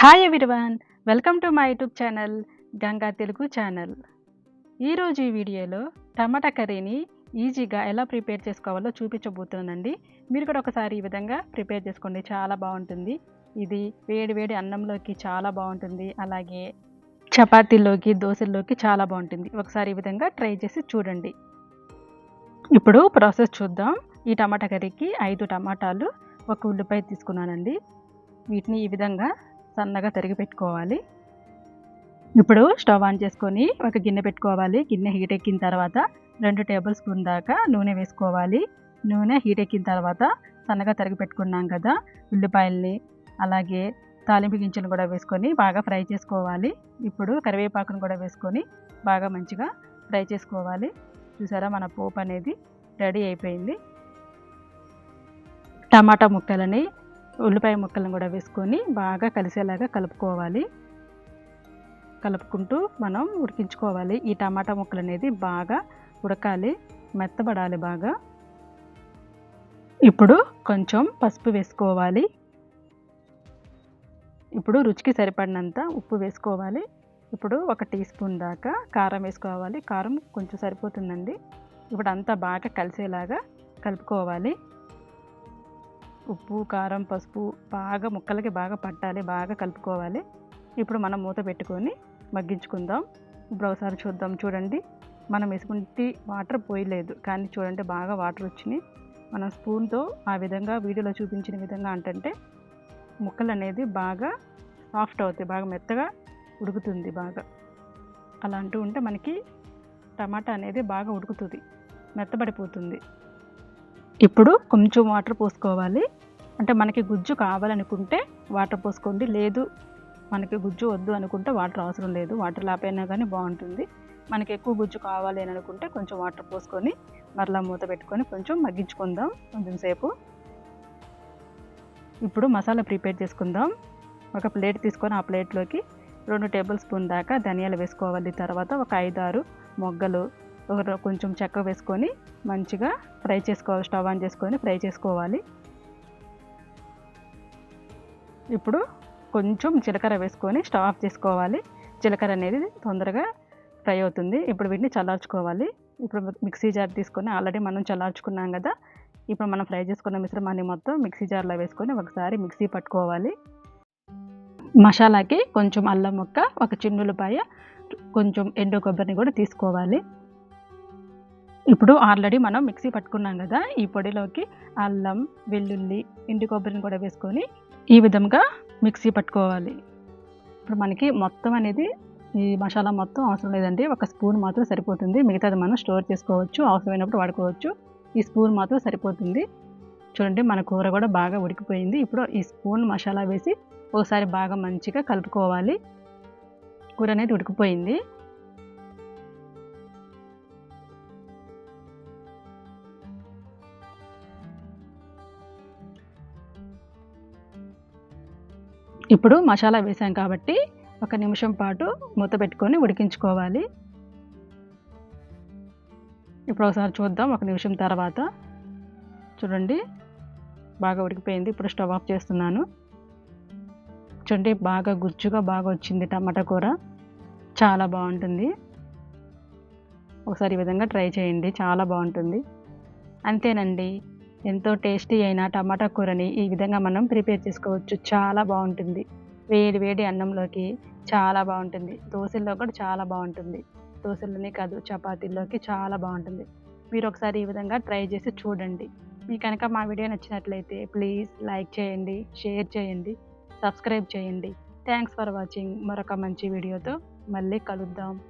Hi everyone welcome to my YouTube channel Ganga Telugu channel ఈరోజు ఈ వీడియోలో టమాటా కర్రీని ఈజీగా ఎలా ప్రిపేర్ చేసుకోవాలో చూపించబోతున్నానండి మీరు కూడా ఒకసారి ఈ విధంగా ప్రిపేర్ చేసుకోండి చాలా బాగుంటుంది. ఇది వేడి వేడి అన్నంలోకి చాలా బాగుంటుంది అలాగే చపాతీలోకి దోశల్లోకి చాలా బాగుంటుంది. ఒకసారి ఈ విధంగా ట్రై చేసి చూడండి. ఇప్పుడు ప్రాసెస్ చూద్దాం. ఈ టమాటా కర్రీకి ఐదు టమాటాలు ఒక ఉల్లిపాయ తీసుకున్నానండి. వీటిని ఈ విధంగా సన్నగా తరిగి పెట్టుకోవాలి. ఇప్పుడు స్టవ్ ఆన్ చేసుకొని ఒక గిన్నె పెట్టుకోవాలి. గిన్నె హీట్ ఎక్కిన తర్వాత రెండు టేబుల్ స్పూన్ దాకా నూనె వేసుకోవాలి. నూనె హీట్ ఎక్కిన తర్వాత సన్నగా తరిగి పెట్టుకున్నాం కదా ఉల్లిపాయల్ని అలాగే తాలింపు గింజలు కూడా వేసుకొని బాగా ఫ్రై చేసుకోవాలి. ఇప్పుడు కరివేపాకును కూడా వేసుకొని బాగా మంచిగా ఫ్రై చేసుకోవాలి. చూసారా మన పోపు అనేది రెడీ అయిపోయింది. టమాటా ముక్కలని ఉల్లిపాయ ముక్కలను కూడా వేసుకొని బాగా కలిసేలాగా కలుపుకోవాలి. కలుపుకుంటూ మనం ఉడికించుకోవాలి. ఈ టమాటా ముక్కలు అనేది బాగా ఉడకాలి మెత్తబడాలి బాగా. ఇప్పుడు కొంచెం పసుపు వేసుకోవాలి. ఇప్పుడు రుచికి సరిపడినంత ఉప్పు వేసుకోవాలి. ఇప్పుడు ఒక టీ స్పూన్ దాకా కారం వేసుకోవాలి. కారం కొంచెం సరిపోతుందండి. ఇప్పుడు అంతా బాగా కలిసేలాగా కలుపుకోవాలి. ఉప్పు కారం పసుపు బాగా ముక్కలకి బాగా పట్టాలి బాగా కలుపుకోవాలి. ఇప్పుడు మనం మూత పెట్టుకొని మగ్గించుకుందాం. ఇప్పుడు ఒకసారి చూద్దాం. చూడండి మనం వేసుకుంటే వాటర్ పోయలేదు. కానీ చూడండి బాగా వాటర్ వచ్చినాయి. మనం స్పూన్తో ఆ విధంగా వీడియోలో చూపించిన విధంగా అంటే ముక్కలు అనేది బాగా సాఫ్ట్ అవుతాయి బాగా మెత్తగా ఉడుకుతుంది బాగా. అలా అంటూ ఉంటే మనకి టమాటా అనేది బాగా ఉడుకుతుంది మెత్తబడిపోతుంది. ఇప్పుడు కొంచెం వాటర్ పోసుకోవాలి. అంటే మనకి గుజ్జు కావాలనుకుంటే వాటర్ పోసుకోండి. లేదు మనకి గుజ్జు వద్దు అనుకుంటే వాటర్ అవసరం లేదు. వాటర్ లేకపోయినా కానీ బాగుంటుంది. మనకి ఎక్కువ గుజ్జు కావాలి అని అనుకుంటే కొంచెం వాటర్ పోసుకొని మరలా మూత పెట్టుకొని కొంచెం మగ్గించుకుందాం కొంచెం సేపు. ఇప్పుడు మసాలా ప్రిపేర్ చేసుకుందాం. ఒక ప్లేట్ తీసుకొని ఆ ప్లేట్లోకి రెండు టేబుల్ స్పూన్ దాకా ధనియాలు వేసుకోవాలి. తర్వాత ఒక ఐదారు మొగ్గలు ఒక కొంచెం చెక్క వేసుకొని మంచిగా ఫ్రై చేసుకోవాలి. స్టవ్ ఆన్ చేసుకొని ఫ్రై చేసుకోవాలి. ఇప్పుడు కొంచెం జీలకర్ర వేసుకొని స్టవ్ ఆఫ్ చేసుకోవాలి. జీలకర్ర అనేది తొందరగా ఫ్రై అవుతుంది. ఇప్పుడు వీటిని చల్లార్చుకోవాలి. ఇప్పుడు మిక్సీ జార్ తీసుకొని ఆల్రెడీ మనం చల్లార్చుకున్నాం కదా. ఇప్పుడు మనం ఫ్రై చేసుకున్న మిశ్రమాన్ని మొత్తం మిక్సీ జార్లో వేసుకొని ఒకసారి మిక్సీ పట్టుకోవాలి. మసాలాకి కొంచెం అల్లం ముక్క ఒక చిన్నులపాయ కొంచెం ఎండు కొబ్బరిని కూడా తీసుకోవాలి. ఇప్పుడు ఆల్రెడీ మనం మిక్సీ పట్టుకున్నాం కదా. ఈ పొడిలోకి అల్లం వెల్లుల్లి ఎండు కొబ్బరిని కూడా వేసుకొని ఈ విధంగా మిక్సీ పట్టుకోవాలి. ఇప్పుడు మనకి మొత్తం అనేది ఈ మసాలా మొత్తం అవసరం లేదండి. ఒక స్పూన్ మాత్రం సరిపోతుంది. మిగతాది మనం స్టోర్ చేసుకోవచ్చు అవసరమైనప్పుడు వాడుకోవచ్చు. ఈ స్పూన్ మాత్రం సరిపోతుంది. చూడండి మన కూర కూడా బాగా ఉడికిపోయింది. ఇప్పుడు ఈ స్పూన్ మసాలా వేసి ఒకసారి బాగా మంచిగా కలుపుకోవాలి. కూర అనేది ఉడికిపోయింది. ఇప్పుడు మసాలా వేసాం కాబట్టి ఒక నిమిషం పాటు మూత పెట్టుకొని ఉడికించుకోవాలి. ఇప్పుడు ఒకసారి చూద్దాం ఒక నిమిషం తర్వాత. చూడండి బాగా ఉడికిపోయింది. ఇప్పుడు స్టవ్ ఆఫ్ చేస్తున్నాను. చూడండి బాగా గుజ్జుగా బాగా వచ్చింది టమాటా కూర. చాలా బాగుంటుంది. ఒకసారి ఈ విధంగా ట్రై చేయండి. చాలా బాగుంటుంది. అంతేనండి. ఎంతో టేస్టీ అయిన టమాటా కూరని ఈ విధంగా మనం ప్రిపేర్ చేసుకోవచ్చు. చాలా బాగుంటుంది. వేడి వేడి అన్నంలోకి చాలా బాగుంటుంది. దోశల్లో కూడా చాలా బాగుంటుంది. దోశల్లోనే కాదు చపాతీల్లోకి చాలా బాగుంటుంది. మీరు ఒకసారి ఈ విధంగా ట్రై చేసి చూడండి. మీకు కనుక మా వీడియో నచ్చినట్లయితే ప్లీజ్ లైక్ చేయండి షేర్ చేయండి సబ్స్క్రైబ్ చేయండి. Thanks for watching. మరొక మంచి వీడియోతో మళ్ళీ కలుద్దాం.